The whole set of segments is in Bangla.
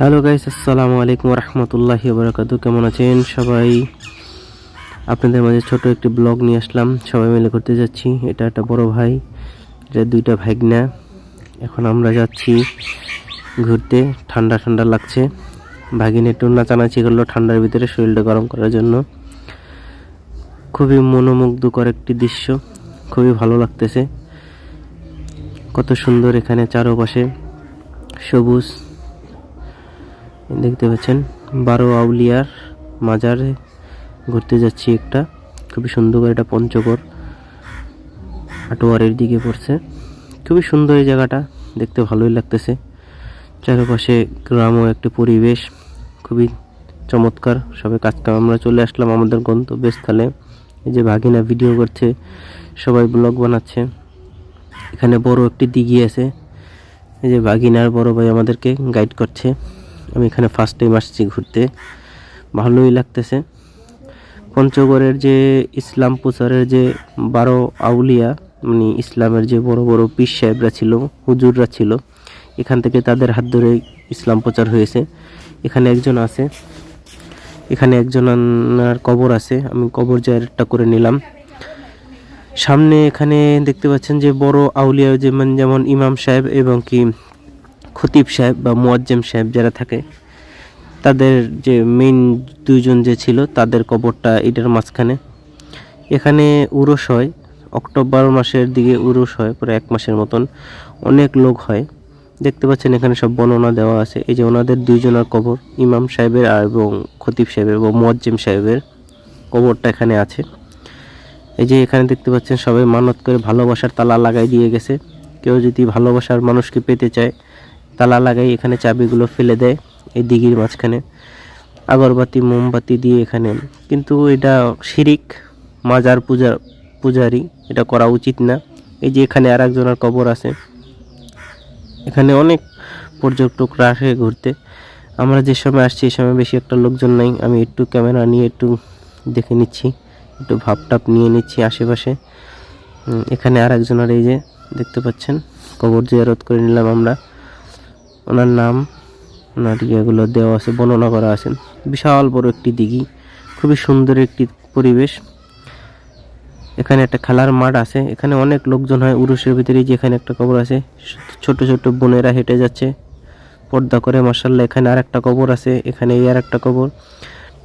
হ্যালো গাইস আসসালামু আলাইকুম রহমতুল্লাহি বারাকাতু কেমন আছেন সবাই? আপনাদের মাঝে ছোট একটি ব্লগ নিয়ে আসলাম। সবাই মিলে করতে যাচ্ছি। এটা একটা বড় ভাই, এটা দুইটা ভাগনা এখন আমরা যাচ্ছি ঘুরতে। ঠান্ডা ঠান্ডা লাগছে। ভাগিনে একটু নাচানাচি করল ঠান্ডার ভিতরে শরীরটা গরম করার জন্য। খুবই মনোমুগ্ধকর একটি দৃশ্য। খুবই ভালো লাগতেছে। কত সুন্দর এখানে চারপাশে সবুজ দেখতে পাচ্ছেন, বারো আউলিয়ার মাজারে ঘুরতে যাচ্ছি একটা। খুবই সুন্দর এটা পঞ্চগড় আটোয়ারের দিকে পড়ছে। খুবই সুন্দর এই জায়গাটা, দেখতে ভালোই লাগতেছে। চারপাশে গ্রাম ও একটি পরিবেশ, খুবই চমৎকার। সবাই কাজ কাম, আমরা চলে আসলাম আমাদের গন্তব্যস্থলে। এই যে ভাগিনা ভিডিও করছে, সবাই ব্লগ বানাচ্ছে। এখানে বড় একটি দিঘি আছে। এই যে ভাগিনার বড় ভাই আমাদেরকে গাইড করছে। আমি এখানে ফার্স্ট টাইম আসছি ঘুরতে। ভালোই লাগতেছে। পঞ্চগড়ের যে ইসলাম প্রচারের যে বারো আউলিয়া মানে ইসলামের যে বড় বড় পীর সাহেবরা ছিল, হুজুররা ছিল, এখান থেকে তাদের হাত ধরে ইসলাম প্রচার হয়েছে। এখানে একজন আছে। এখানে একজনের কবর আছে। আমি কবর জায়গাটা করে নিলাম। সামনে এখানে দেখতে পাচ্ছেন যে বড় আউলিয়া যেমন যেমন ইমাম সাহেব এবং কি খতিব সাহেব বা মোয়াজ্জেম সাহেব যারা থাকে, তাদের যে মেইন দুজন যে ছিল, তাদের কবরটা এটার মাঝখানে। এখানে উরস হয়, অক্টোবর মাসের দিকে উরস হয়, প্রায় এক মাসের মতন। অনেক লোক হয়। দেখতে পাচ্ছেন এখানে সব বর্ণনা দেওয়া আছে। এই যে ওনাদের দুইজনের কবর, ইমাম সাহেবের আর এবং খতিব সাহেবের বা মোয়াজ্জেম সাহেবের কবরটা এখানে আছে। এই যে এখানে দেখতে পাচ্ছেন সবাই মানত করে ভালোবাসার তালা লাগাই দিয়ে গেছে। কেউ যদি ভালোবাসার মানুষকে পেতে চায় তালা লাগাই এখানে চাবিগুলো ফেলে দেয় এই দিঘির মাঝখানে। আগরবাতি, মোমবাতি দিয়ে এখানে। কিন্তু এটা শিরিক, মাজার পূজা, পূজারি, এটা করা উচিত না। এই যে এখানে আর একজনের কবর আছে। এখানে অনেক পর্যটকরা আসে ঘুরতে। আমরা যে সময় আসছি এই সময় বেশি একটা লোকজন নাই। আমি একটু ক্যামেরা নিয়ে একটু দেখে নিচ্ছি। একটু ভাবটাপ নিয়ে নিচ্ছি আশেপাশে। এখানে আর একজনের এই যে, দেখতে পাচ্ছেন? কবর জিয়ারত করে নিলাম আমরা। ওনার নাম, ওনার ইয়েগুলো দেওয়া আছে, বর্ণনা করা আছে। বিশাল বড় একটি দিঘি, খুবই সুন্দর একটি পরিবেশ। এখানে একটা খেলার মাঠ আছে, এখানে অনেক লোকজন হয় উরুষের ভিতরে যে এখানে একটা কবর আছে। ছোট ছোট বোনেরা হেঁটে যাচ্ছে, পর্দা করে মার্শাল্লাহ এখানে আর একটা কবর আছে, এখানে এই আর একটা কবর।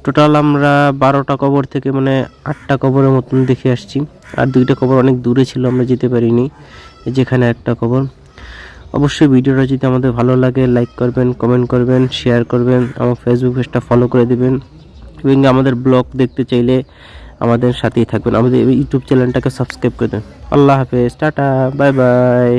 টোটাল আমরা বারোটা কবর থেকে মানে আটটা কবরের মতন দেখে আসছি। আর দুইটা কবর অনেক দূরে ছিল, আমরা যেতে পারিনি। যেখানে একটা কবর। অবশ্যই ভিডিওটা যদি আমাদের ভালো লাগে লাইক করবেন কমেন্ট করবেন শেয়ার করবেন, আমার ফেসবুক পেজটা ফলো করে দেবেন। এবং আমাদের ব্লগ দেখতে চাইলে আমাদের সাথেই থাকবেন। আমাদের ইউটিউব চ্যানেলটাকে সাবস্ক্রাইব করে দেন। আল্লাহ হাফেজ, টাটা বাই বাই